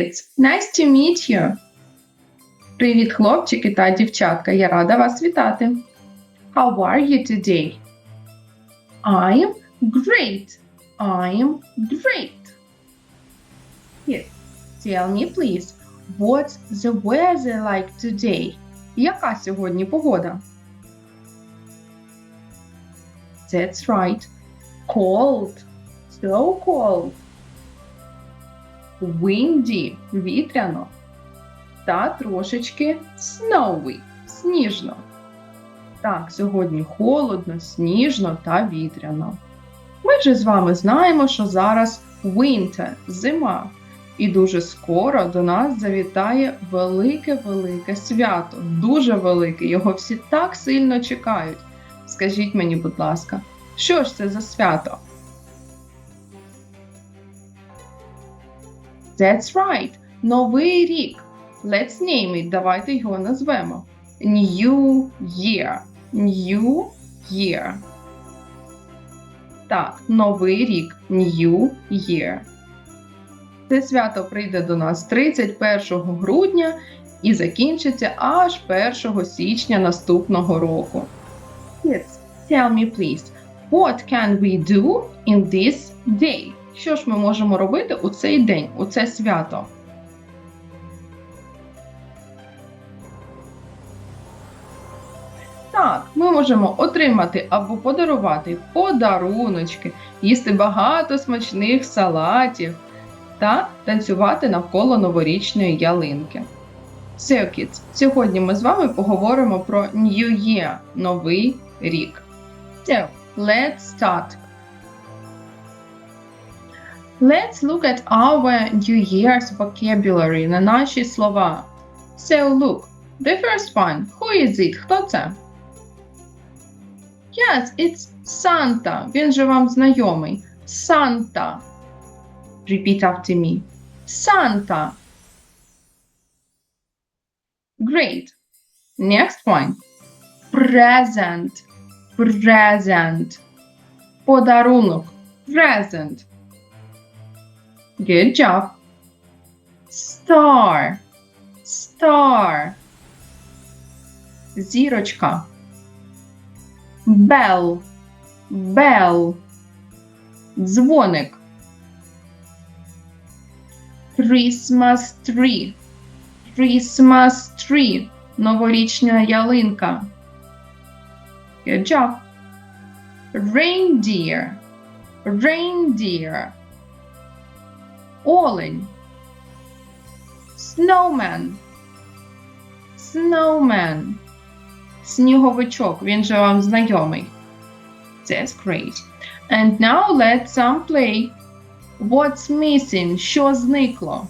kids! Nice to meet you! Привіт, хлопчики та дівчатка! Я рада вас вітати! How are you today? I'm great! I'm great! Yes. Tell me, please, what's the weather like today? Яка сьогодні погода? That's right. Cold. So cold. Windy. Вітряно. Та трошечки snowy. Сніжно. Так, сьогодні холодно, сніжно та вітряно. Ми вже з вами знаємо, що зараз winter, зима. І дуже скоро до нас завітає велике-велике свято. Дуже велике. Його всі так сильно чекають. Скажіть мені, будь ласка, що ж це за свято? That's right. Новий рік. Let's name it. Давайте його назвемо. New Year. New Year. Так, новий рік. New Year. Це свято прийде до нас 31 грудня і закінчиться аж 1 січня наступного року. Kids, tell me please, what can we do in this day? Що ж ми можемо робити у цей день, у це свято? Так, ми можемо отримати або подарувати подаруночки, їсти багато смачних салатів та танцювати навколо новорічної ялинки. So, сьогодні ми з вами поговоримо про New Year – Новий рік. So, let's start. Let's look at our New Year's vocabulary на наші слова. So, look, the first one. Who is it? Хто це? Yes, it's Santa. Він же вам знайомий. Santa. Repeat after me. Santa. Great. Next one. Present. Present. Подарунок. Present. Good job. Star. Star. Зірочка. Bell. Bell. Дзвоник. Christmas tree. Christmas tree. Новорічна ялинка. Good job. Reindeer. Reindeer. Олень. Snowman. Snowman. Сніговичок. Він же вам знайомий. That's great. And now let's play. What's missing? Що зникло?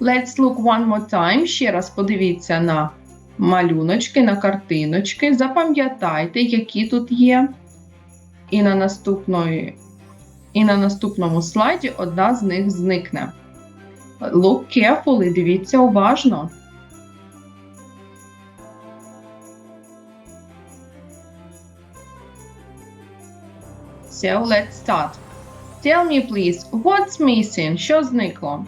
Let's look one more time. Ще раз подивіться на малюночки, на картиночки. Запам'ятайте, які тут є. І на, наступної, і на наступному слайді одна з них зникне. Look carefully, дивіться уважно. So let's start. Tell me, please, what's missing? Що зникло?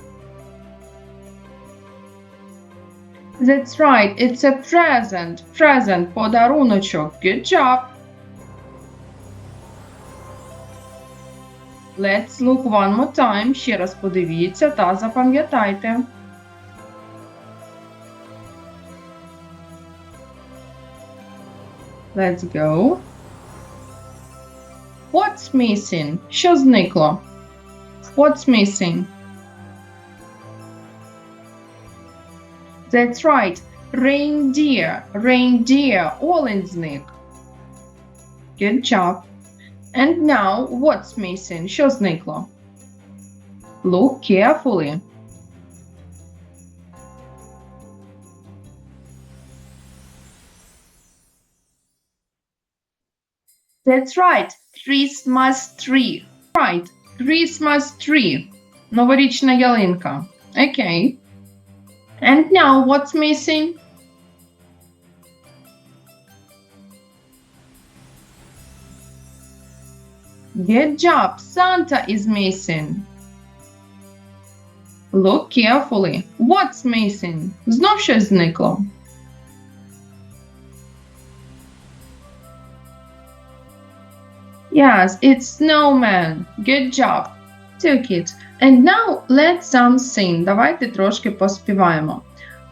That's right, it's a present. Present, подаруночок. Good job. Let's look one more time. Ще раз подивіться та запам'ятайте. Let's go. What's missing? Що зникло? What's missing? That's right. Reindeer. Reindeer. Олень зник. Good job. And now what's missing? Що зникло? Look carefully. That's right. Christmas tree. Right. Christmas tree. Новорічна ялинка. Okay. And now what's missing? Good job. Santa is missing. Look carefully. What's missing? Знов щось зникло. Yes, it's snowman. Good job. Two kids. And now let's some sing. Давайте трошки поспіваємо.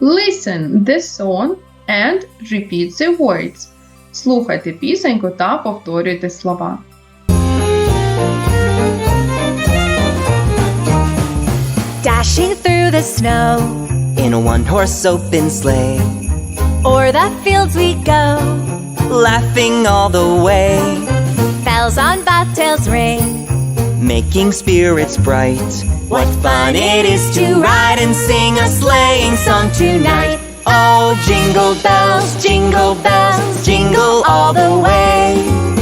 Listen the song and repeat the words. Слухайте пісеньку та повторюйте слова. Dashing through the snow, in a one horse open sleigh, o'er the fields we go. laughing all the way, Bells on bobtails ring, making spirits bright. What fun it is to ride and sing a sleighing song tonight! Oh, jingle bells, jingle bells, jingle all the way.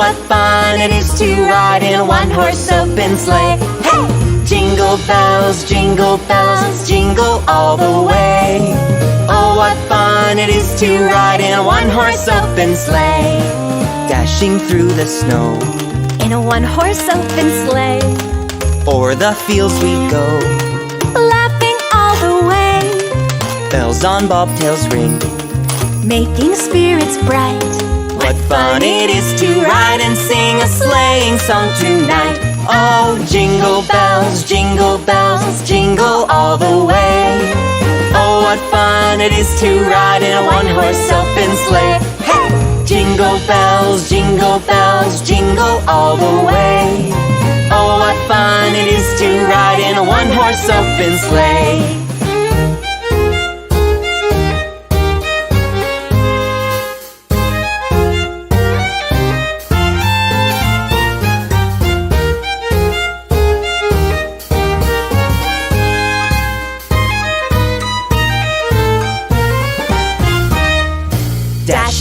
What fun it is to ride in a one horse open sleigh. Hey! Jingle bells, jingle bells, jingle all the way. Oh, what fun it is to ride in a one horse open sleigh. Dashing through the snow, in a one horse open sleigh. o'er the fields we go. Laughing all the way, Bells on bobtails ring. making spirits bright. Fun it is to ride and sing a sleighing song tonight! Oh, jingle bells, jingle bells, jingle all the way. Oh, what fun it is to ride in a one horse open sleigh! Hey! Jingle bells, jingle bells, jingle all the way. Oh, what fun it is to ride in a one horse open sleigh!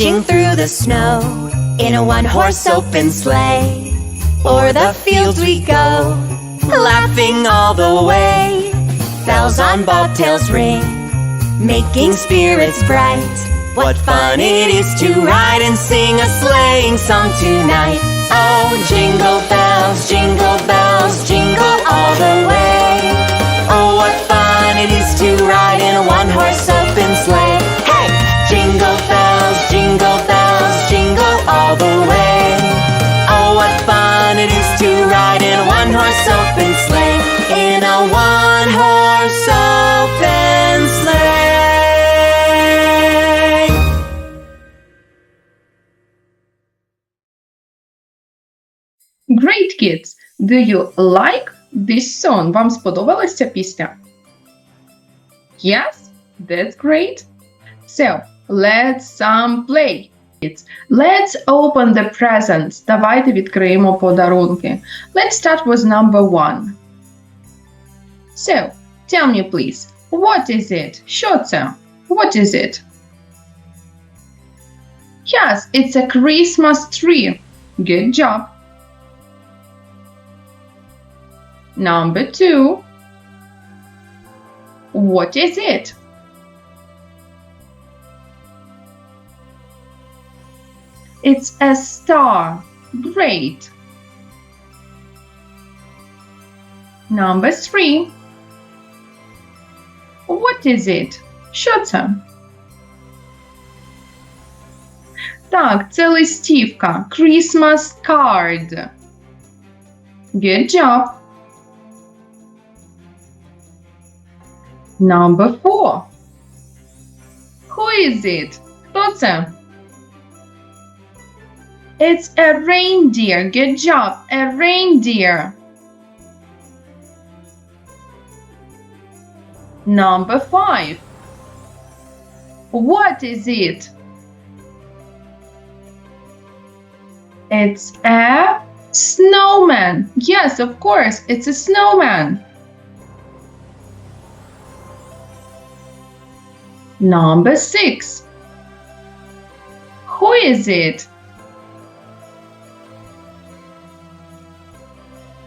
Through the snow, in a one horse open sleigh. O'er the fields we go, laughing all the way. bells on bobtails ring, making spirits bright. What fun it is to ride and sing a sleighing song tonight! Oh, jingle bells, jingle bells, jingle all the way. Oh, what fun it is to ride in a one horse open sleigh! Great kids! Do you like this song? Вам сподобалася ця пісня? Yes? That's great. So, let's some play. Kids. Let's open the presents. Давайте відкриємо подарунки. Let's start with number one. So, tell me please, what is it? Що це? What is it? Yes, it's a Christmas tree. Good job. Number two. What is it? It's a star. Great. Number three. What is it? Що це? Так, це листівка. Christmas card. Good job. Number four. Who is it? Хто це? It's a reindeer. Good job. A reindeer. Number five. What is it? It's a snowman. Yes, of course, it's a snowman. Number six. Who is it?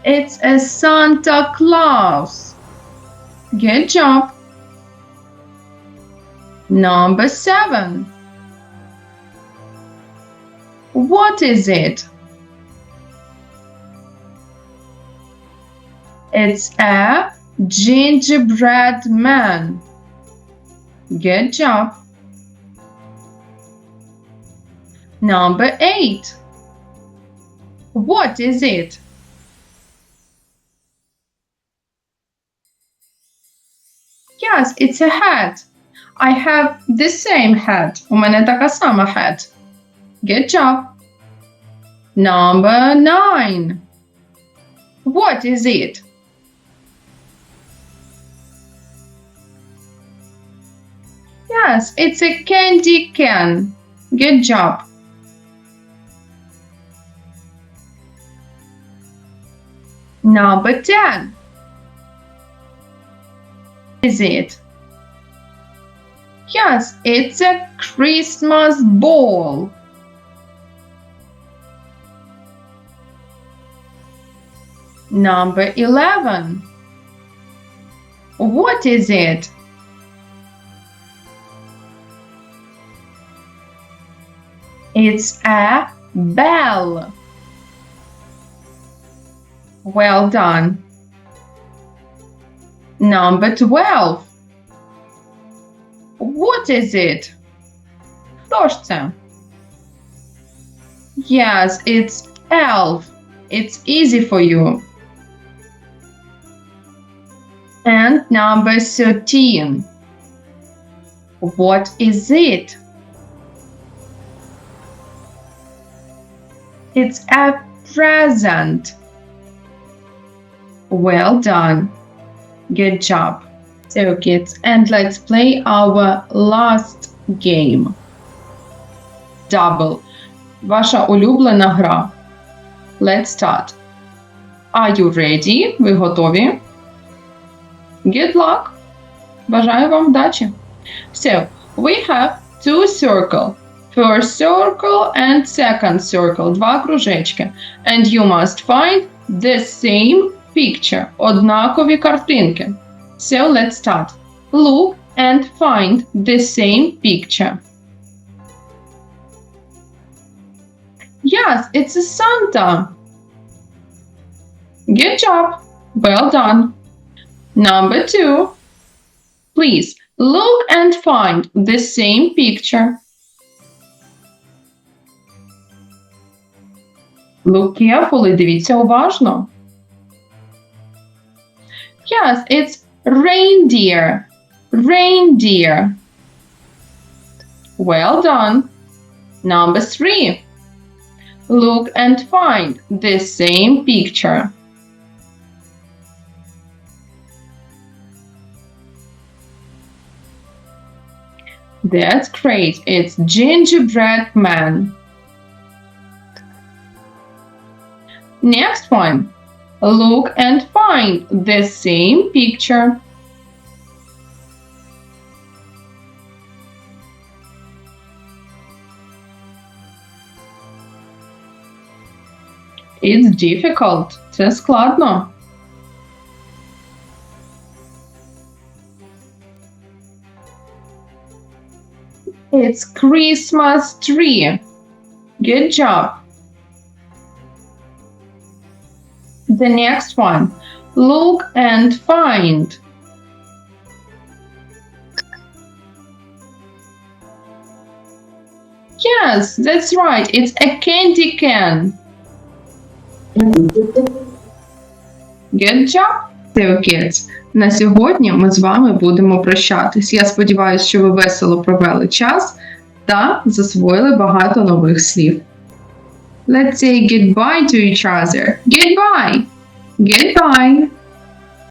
It's a Santa Claus. Good job. Number seven. What is it? It's a gingerbread man. Good job. Number eight. What is it? Yes, it's a hat. I have the same hat. У мене така сама hat. Good job. Number nine. What is it? Yes, it's a candy can. Good job. Number 10. Is it? Yes, it's a Christmas ball. Number 11. What is it? It's a bell. Well done. Number 12. What is it? Хто ж це? Yes, it's elf. It's easy for you. And number 13. What is it? It's a present. Well done. Good job. So, kids, and let's play our last game. Double. Ваша улюблена гра. Let's start. Are you ready? Ви готові? Good luck. Бажаю вам вдачі. So, we have two circle. First circle and second circle. Два кружечки. And you must find the same picture. Однакові картинки. So, let's start. Look and find the same picture. Yes, it's a Santa. Good job. Well done. Number two. Please look and find the same picture. Look carefully, дивіться уважно. Yes, it's reindeer. Reindeer. Well done. Number three. Look and find the same picture. That's great. It's gingerbread man. Next one. Look and find the same picture. It's difficult. Це складно. It's Christmas tree. Good job. The next one. Look and find. Yes, that's right. It's a candy can. Good job, So, kids. На сьогодні ми з вами будемо прощатись. Я сподіваюся, що ви весело провели час та засвоїли багато нових слів. Let's say goodbye to each other. Goodbye. Goodbye.